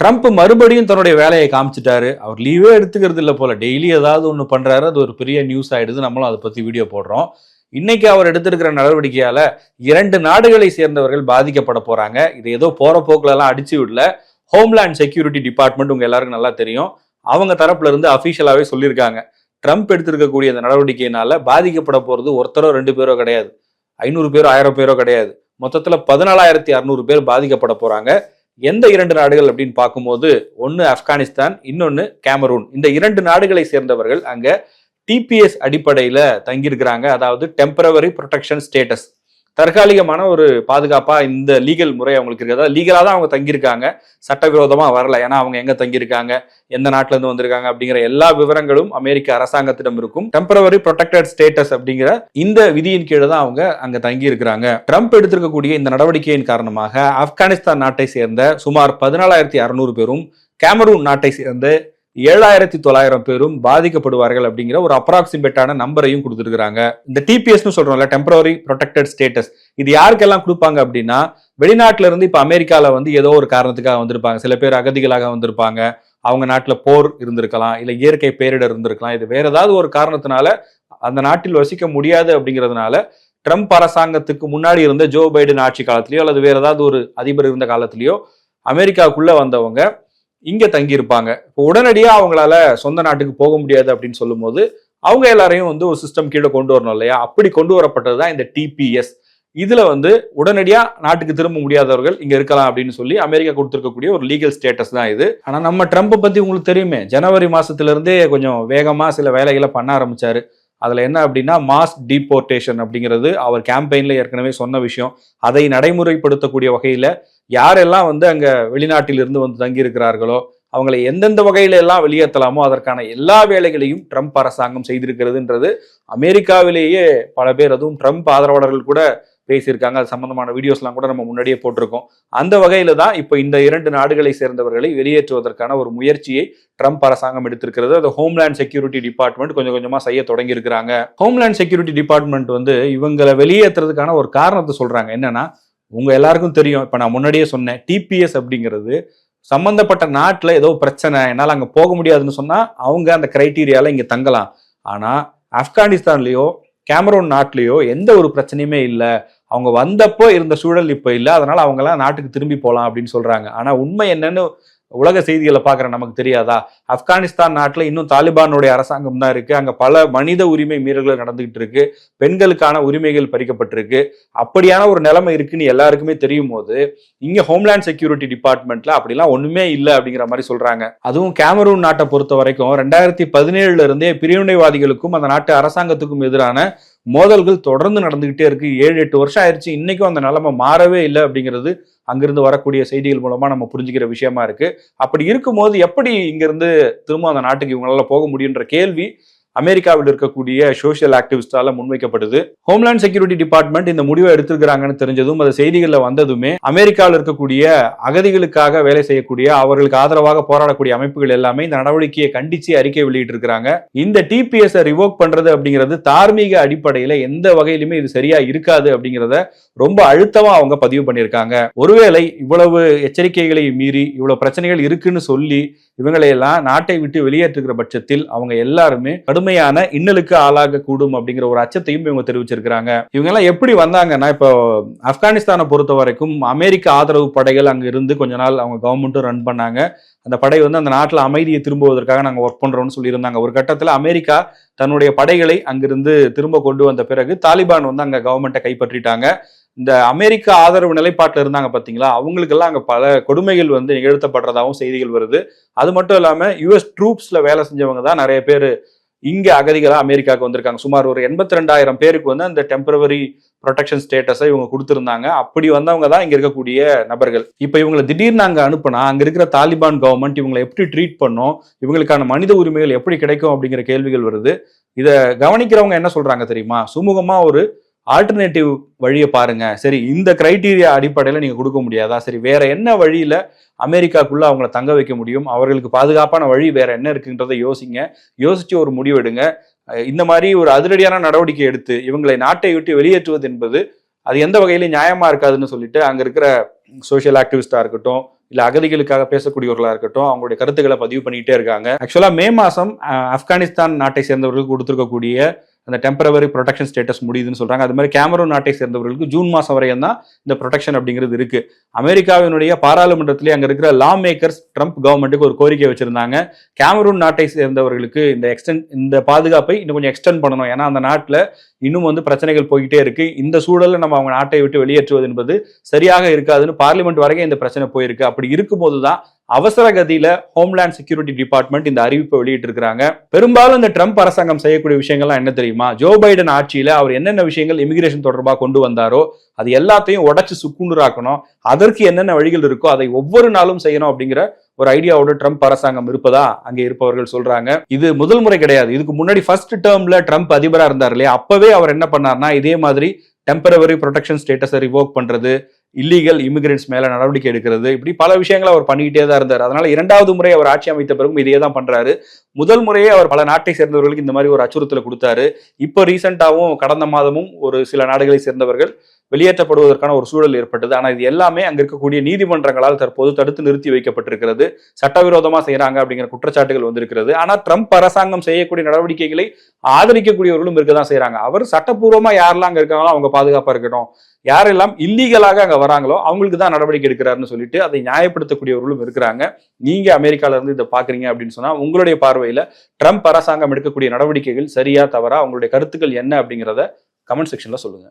Trump மறுபடியும் தன்னுடைய வேலையை காமிச்சிட்டாரு. அவர் லீவே எடுத்துக்கிறது இல்லை போல. டெய்லி ஏதாவது ஒன்று பண்ணுறாரு அது ஒரு பெரிய நியூஸ் ஆகிடுது நம்மளும் அதை பற்றி வீடியோ போடுறோம். இன்னைக்கு அவர் எடுத்திருக்கிற நடவடிக்கையால் இரண்டு நாடுகளை சேர்ந்தவர்கள் பாதிக்கப்பட போகிறாங்க இது ஏதோ போகிற போக்கிலலாம் அடிச்சு விடல. ஹோம்லேண்ட் செக்யூரிட்டி டிபார்ட்மெண்ட் உங்கள் எல்லாருக்கும் நல்லா தெரியும். அவங்க தரப்புல இருந்து சொல்லியிருக்காங்க. ட்ரம்ப் எடுத்திருக்கக்கூடிய அந்த நடவடிக்கையினால பாதிக்கப்பட போகிறது ஒருத்தரோ ரெண்டு பேரோ கிடையாது. ஐநூறு பேரோ ஆயிரம் பேரோ கிடையாது. மொத்தத்தில் பதினாலாயிரத்தி அறநூறு பேர் பாதிக்கப்பட போகிறாங்க எந்த இரண்டு நாடுகள் அப்படின்னு பார்க்கும்போது ஒன்று ஆப்கானிஸ்தான் இன்னொன்று கேமரூன். இந்த இரண்டு நாடுகளை சேர்ந்தவர்கள் அங்கே டிபிஎஸ் அடிப்படையில் தங்கியிருக்கிறாங்க. அதாவது டெம்பரவரி ப்ரொடெக்ஷன் ஸ்டேட்டஸ் தற்காலிகமான ஒரு பாதுகாப்பாக இந்த லீகல் முறை அவங்களுக்கு இருக்குது அதாவது லீகலாக தான் அவங்க தங்கியிருக்காங்க. சட்டவிரோதமாக வரல. ஏன்னா அவங்க எங்கே தங்கியிருக்காங்க? எந்த நாட்டிலேருந்து வந்திருக்காங்க? அப்படிங்கிற எல்லா விவரங்களும் அமெரிக்க அரசாங்கத்திடம் இருக்கும். டெம்பரவரி ப்ரொடெக்டட் ஸ்டேட்டஸ் அப்படிங்கிற இந்த விதியின் கீழே தான் அவங்க அங்கே தங்கி இருக்கிறாங்க ட்ரம்ப் எடுத்திருக்கக்கூடிய இந்த நடவடிக்கையின் காரணமாக ஆப்கானிஸ்தான் நாட்டை சேர்ந்த சுமார் பதினாலாயிரத்தி அறுநூறு பேரும் கேமரூன் நாட்டை சேர்ந்த ஏழாயிரத்தி தொள்ளாயிரம் பேரும் பாதிக்கப்படுவார்கள் அப்படிங்கிற ஒரு அப்ராக்சிமேட்டான நம்பரையும் கொடுத்துருக்காங்க இந்த டிபிஎஸ்னு சொல்றோம்ல டெம்பரரி ப்ரொடெக்டட் ஸ்டேட்டஸ் இது யாருக்கெல்லாம் கொடுப்பாங்க அப்படின்னா வெளிநாட்டில இருந்து இப்ப அமெரிக்கால வந்து ஏதோ ஒரு காரணத்துக்காக வந்திருப்பாங்க. சில பேர் அகதிகளாக வந்திருப்பாங்க. அவங்க நாட்டில் போர் இருந்திருக்கலாம் இல்லை இயற்கை பேரிடர் இருந்திருக்கலாம். இது வேற ஏதாவது ஒரு காரணத்தினால அந்த நாட்டில் வசிக்க முடியாது அப்படிங்கிறதுனால ட்ரம்ப் அரசாங்கத்துக்கு முன்னாடி இருந்த ஜோ பைடன் ஆட்சி காலத்திலயோ அல்லது வேற ஏதாவது ஒரு அதிபர் இருந்த காலத்திலயோ அமெரிக்காவுக்குள்ள வந்தவங்க இங்க தங்கி இருப்பாங்க இப்போ உடனடியாக அவங்களால சொந்த நாட்டுக்கு போக முடியாது அப்படின்னு சொல்லும்போது அவங்க எல்லாரையும் வந்து ஒரு சிஸ்டம் கீழே கொண்டு வரணும் இல்லையா? அப்படி கொண்டு வரப்பட்டது தான் இந்த டிபிஎஸ் இதுல வந்து உடனடியா நாட்டுக்கு திரும்ப முடியாதவர்கள் இங்க இருக்கலாம் அப்படின்னு சொல்லி அமெரிக்கா கொடுத்திருக்கக்கூடிய ஒரு லீகல் ஸ்டேட்டஸ் தான் இது. ஆனா நம்ம ட்ரம்ப்பை பத்தி உங்களுக்கு தெரியுமே ஜனவரி மாசத்துல இருந்தே கொஞ்சம் வேகமா சில வேலைகளை பண்ண ஆரம்பிச்சாரு. அதில் என்ன அப்படின்னா மாஸ் டீபோர்டேஷன் அப்படிங்கிறது அவர் கேம்பெயினில் ஏற்கனவே சொன்ன விஷயம். அதை நடைமுறைப்படுத்தக்கூடிய வகையில் யாரெல்லாம் வந்து அங்கே வெளிநாட்டிலிருந்து வந்து தங்கியிருக்கிறார்களோ அவங்களை எந்தெந்த வகையில எல்லாம் வெளியேற்றலாமோ அதற்கான எல்லா வேலைகளையும் ட்ரம்ப் அரசாங்கம் செய்திருக்கிறதுன்றது அமெரிக்காவிலேயே பல பேர் அதுவும் ட்ரம்ப் ஆதரவாளர்கள் கூட பேசியிருக்காங்க. அது சம்பந்தமான வீடியோஸ்லாம் கூட நம்ம முன்னாடியே போட்டிருக்கோம். அந்த வகையில தான் இப்போ இந்த இரண்டு நாடுகளை சேர்ந்தவர்களை வெளியேற்றுவதற்கான ஒரு முயற்சியை ட்ரம்ப் அரசாங்கம் எடுத்திருக்கிறது. அது ஹோம்லேண்ட் செக்யூரிட்டி டிபார்ட்மெண்ட் கொஞ்சம் கொஞ்சமாக செய்ய தொடங்கி இருக்கிறாங்க ஹோம்லேண்ட் செக்யூரிட்டி டிபார்ட்மெண்ட் வந்து இவங்களை வெளியேற்றுறதுக்கான ஒரு காரணத்தை சொல்றாங்க. என்னன்னா உங்க எல்லாருக்கும் தெரியும். இப்போ நான் முன்னாடியே சொன்னேன். டிபிஎஸ் அப்படிங்கிறது சம்பந்தப்பட்ட நாட்டில் ஏதோ பிரச்சனை என்னால் அங்கே போக முடியாதுன்னு சொன்னால் அவங்க அந்த க்ரைட்டீரியாவில் இங்கே தங்கலாம். ஆனால் ஆப்கானிஸ்தான்லேயோ கேமரோன் நாட்டிலேயோ எந்த ஒரு பிரச்சனையுமே இல்லை. அவங்க வந்தப்போ இருந்த சூழல் இப்போ இல்லை. அதனால அவங்கெல்லாம் நாட்டுக்கு திரும்பி போகலாம் அப்படின்னு சொல்றாங்க. ஆனா உண்மை என்னன்னு உலக செய்திகளை பார்க்குற நமக்கு தெரியாதா? ஆப்கானிஸ்தான் நாட்டில் இன்னும் தாலிபானுடைய அரசாங்கம் தான் இருக்குது அங்கே பல மனித உரிமை மீறல்கள் நடந்துகிட்டு இருக்கு. பெண்களுக்கான உரிமைகள் பறிக்கப்பட்டிருக்கு. அப்படியான ஒரு நிலைமை இருக்குன்னு எல்லாருக்குமே தெரியும் போது இங்கே ஹோம்லேண்ட் செக்யூரிட்டி டிபார்ட்மெண்ட்ல அப்படிலாம் ஒன்றுமே இல்லை அப்படிங்கிற மாதிரி சொல்கிறாங்க அதுவும் கேமரூன் நாட்டை பொறுத்த வரைக்கும் ரெண்டாயிரத்தி பதினேழுல இருந்தே பிரிவினைவாதிகளுக்கும் அந்த நாட்டு அரசாங்கத்துக்கும் எதிரான மோதல்கள் தொடர்ந்து நடந்துகிட்டே இருக்கு. ஏழு எட்டு வருஷம் ஆயிடுச்சு இன்னைக்கும் அந்த நிலைமை மாறவே இல்லை அப்படிங்கிறது அங்கிருந்து வரக்கூடிய செய்திகள் மூலமா நம்ம புரிஞ்சுக்கிற விஷயமா இருக்கு. அப்படி இருக்கும்போது எப்படி இங்கிருந்து திரும்ப அந்த நாட்டுக்கு இவங்களால போக முடியுன்ற கேள்வி அமெரிக்காவில் இருக்கக்கூடிய சோஷியல் ஆக்டிவிஸ்டால முன்வைக்கப்படுது. ஹோம்லேண்ட் செக்யூரிட்டி டிபார்ட்மெண்ட் இந்த முடிவை எடுத்திருக்கிறாங்கன்னு தெரிஞ்சதும் அது செய்திகளில் வந்ததுமே அமெரிக்காவில் இருக்கக்கூடிய அகதிகளுக்காக வேலை செய்யக்கூடிய அவர்களுக்கு ஆதரவாக போராடக்கூடிய அமைப்புகள் எல்லாமே இந்த நடவடிக்கையை கண்டிச்சு அறிக்கை வெளியிட்டு இருக்கிறாங்க இந்த டிபிஎஸ் ரிவோக் பண்றது அப்படிங்கிறது தார்மீக அடிப்படையில எந்த வகையிலுமே இது சரியா இருக்காது அப்படிங்கிறத ரொம்ப அழுத்தமா அவங்க பதிவு பண்ணியிருக்காங்க. ஒருவேளை இவ்வளவு எச்சரிக்கைகளை மீறி இவ்வளவு பிரச்சனைகள் இருக்குன்னு சொல்லி இவங்களையெல்லாம் நாட்டை விட்டு வெளியேற்றுகிற பட்சத்தில் அவங்க எல்லாருமே கடுமையான இன்னலுக்கு ஆளாக கூடும் அப்படிங்கிற ஒரு அச்சத்தையும் இவங்க தெரிவிச்சிருக்கிறாங்க. இவங்க எல்லாம் எப்படி வந்தாங்கன்னா இப்போ ஆப்கானிஸ்தானை பொறுத்த வரைக்கும் அமெரிக்க ஆதரவு படைகள் அங்க இருந்து கொஞ்ச நாள் அவங்க கவர்மெண்ட்டும் ரன் பண்ணாங்க. அந்த படை வந்து அந்த நாட்டில் அமைதியை திரும்புவதற்காக நாங்கள் ஒர்க் பண்றோம்னு சொல்லியிருந்தாங்க. ஒரு கட்டத்தில் அமெரிக்கா தன்னுடைய படைகளை அங்கிருந்து திரும்ப கொண்டு வந்த பிறகு தாலிபான் வந்து அங்கே கவர்மெண்ட்டை கைப்பற்றிட்டாங்க. இந்த அமெரிக்க ஆதரவு நிலைப்பாட்டில் இருந்தாங்க பார்த்தீங்களா அவங்களுக்கெல்லாம் அங்கே பல கொடுமைகள் வந்து நிகழ்த்தப்படுறதாகவும் செய்திகள் வருது. அது மட்டும் இல்லாமல் யுஎஸ் ட்ரூப்ஸில் வேலை செஞ்சவங்க தான் நிறைய பேர் இங்க அகதிகளாக அமெரிக்காவுக்கு வந்திருக்காங்க. சுமார் ஒரு எண்பத்தி ரெண்டாயிரம் பேருக்கு வந்து அந்த டெம்பரவரி ப்ரொடெக்ஷன் ஸ்டேட்டஸை இவங்க கொடுத்துருந்தாங்க. அப்படி வந்தவங்க தான் இங்க இருக்கக்கூடிய நபர்கள். இப்போ இவங்களை திடீர்னு அங்கே அனுப்புனா அங்க இருக்கிற தாலிபான் கவர்மெண்ட் இவங்களை எப்படி ட்ரீட் பண்ணும்? இவங்களுக்கான மனித உரிமைகள் எப்படி கிடைக்கும்? அப்படிங்கிற கேள்விகள் வருது. இதை கவனிக்கிறவங்க என்ன சொல்றாங்க தெரியுமா? சுமூகமா ஒரு ஆல்டர்னேட்டிவ் வழியை பாருங்க. சரி இந்த கிரைட்டீரியா அடிப்படையில் நீங்க கொடுக்க முடியாதா? சரி வேற என்ன வழியில அமெரிக்காக்குள்ள அவங்கள தங்க வைக்க முடியும்? அவர்களுக்கு பாதுகாப்பான வழி வேற என்ன இருக்குன்றதை யோசிங்க. யோசிச்சு ஒரு முடிவெடுங்க இந்த மாதிரி ஒரு அதிரடியான நடவடிக்கை எடுத்து இவங்களை நாட்டை விட்டு வெளியேற்றுவது என்பது அது எந்த வகையிலும் நியாயமா இருக்காதுன்னு சொல்லிட்டு அங்க இருக்கிற சோஷியல் ஆக்டிவிஸ்டா இருக்கட்டும் இல்ல அகதிகளுக்காக பேசக்கூடியவர்களா இருக்கட்டும் அவங்களுடைய கருத்துக்களை பதிவு பண்ணிட்டே இருக்காங்க. ஆக்சுவலா மே மாசம் ஆப்கானிஸ்தான் நாட்டை சேர்ந்தவர்களுக்கு கொடுத்துருக்கக்கூடிய அந்த டெம்பரவரி ப்ரொடெக்ஷன் ஸ்டேட்டஸ் முடியுதுன்னு சொல்றாங்க. அது மாதிரி கேமரூன் நாட்டை சேர்ந்தவர்களுக்கு ஜூன் மாசம் வரையும் தான் இந்த ப்ரொடெக்ஷன் அப்படிங்கிறது இருக்கு. அமெரிக்காவினுடைய பாராளுமன்றத்திலே அங்க இருக்கிற லா மேக்கர்ஸ் ட்ரம்ப் கவர்மெண்ட்டுக்கு ஒரு கோரிக்கை வச்சிருந்தாங்க. கேமரூன் நாட்டை சேர்ந்தவர்களுக்கு இந்த எக்ஸ்டென்ட் இந்த பாதுகாப்பை இன்னும் கொஞ்சம் எக்ஸ்டென்ட் பண்ணணும். ஏன்னா அந்த நாட்டில் இன்னும் வந்து பிரச்சனைகள் போய்கிட்டே இருக்கு. இந்த சூழலில் நம்ம அவங்க நாட்டை விட்டு வெளியேற்றுவது என்பது சரியாக இருக்காதுன்னு பார்லிமெண்ட் வரைக்கும் இந்த பிரச்சனை போயிருக்கு. அப்படி இருக்கும்போது தான் அவசர கதியில ஹோம்லேண்ட் செக்யூரிட்டி டிபார்ட்மெண்ட் இந்த அறிவிப்பை வெளியிட்டு இருக்காங்க பெரும்பாலும் இந்த ட்ரம்ப் அரசாங்கம் செய்யக்கூடிய விஷயங்கள்லாம் என்ன தெரியுமா? ஜோ பைடன் ஆட்சியில அவர் என்னென்ன விஷயங்கள் இமிகிரேஷன் தொடர்பாக கொண்டு வந்தாரோ அது எல்லாத்தையும் உடச்சு சுக்குண்டுராக்கணும் அதற்கு என்னென்ன வழிகள் இருக்கோ அதை ஒவ்வொரு நாளும் செய்யணும் அப்படிங்கிற ஒரு ஐடியாவோட ட்ரம்ப் அரசாங்கம் இருப்பதா அங்கே இருப்பவர்கள் சொல்றாங்க. இது முதல் முறை கிடையாது. இதுக்கு முன்னாடி ஃபர்ஸ்ட் டேர்ம்ல ட்ரம்ப் அதிபரா இருந்தார் இல்லையா? அப்பவே அவர் என்ன பண்ணார்னா இதே மாதிரி டெம்பரவரி ப்ரொடெக்ஷன் ஸ்டேட்டஸை ரிவோக் பண்றது இல்லீகல் இமிகிரண்ட்ஸ் மேல நடவடிக்கை எடுக்கிறது. இப்படி பல விஷயங்களை அவர் பண்ணிக்கிட்டே தான் இருந்தார். அதனால இரண்டாவது முறை அவர் ஆட்சி அமைத்த பிறகும் இதே தான் பண்றாரு. முதல் முறையே அவர் பல நாட்டை சேர்ந்தவர்களுக்கு இந்த மாதிரி ஒரு அச்சுறுத்தலை கொடுத்தாரு. இப்போ ரீசெண்டாகவும் கடந்த மாதமும் ஒரு சில நாடுகளை சேர்ந்தவர்கள் வெளியேற்றப்படுவதற்கான ஒரு சூழல் ஏற்பட்டது. ஆனால் இது எல்லாமே அங்க இருக்கக்கூடிய நீதிமன்றங்களால் தற்போது தடுத்து நிறுத்தி வைக்கப்பட்டிருக்கிறது. சட்டவிரோதமா செய்யறாங்க அப்படிங்கிற குற்றச்சாட்டுகள் வந்திருக்கிறது. ஆனா ட்ரம்ப் அரசாங்கம் செய்யக்கூடிய நடவடிக்கைகளை ஆதரிக்கக்கூடியவர்களும் இருக்க தான் செய்யறாங்க அவர் சட்டப்பூர்வமாக யாரெல்லாம் அங்க இருக்காங்களோ அவங்க பாதுகாப்பா இருக்கட்டும். யாரெல்லாம் இல்லீகலாக அங்க வராங்களோ அவங்களுக்கு தான் நடவடிக்கை எடுக்கிறாருன்னு சொல்லிட்டு அதை நியாயப்படுத்தக்கூடியவர்களும் இருக்கிறாங்க. நீங்க அமெரிக்கால இருந்து இதை பாக்குறீங்க அப்படின்னு சொன்னா உங்களுடைய பார்வை பார்வையில ட்ரம்ப் அரசாங்கம் எடுக்கக்கூடிய நடவடிக்கைகள் சரியா தவறா அவங்களுடைய கருத்துக்கள் என்ன அப்படிங்கிறத கமெண்ட் செக்ஷன்ல சொல்லுங்க.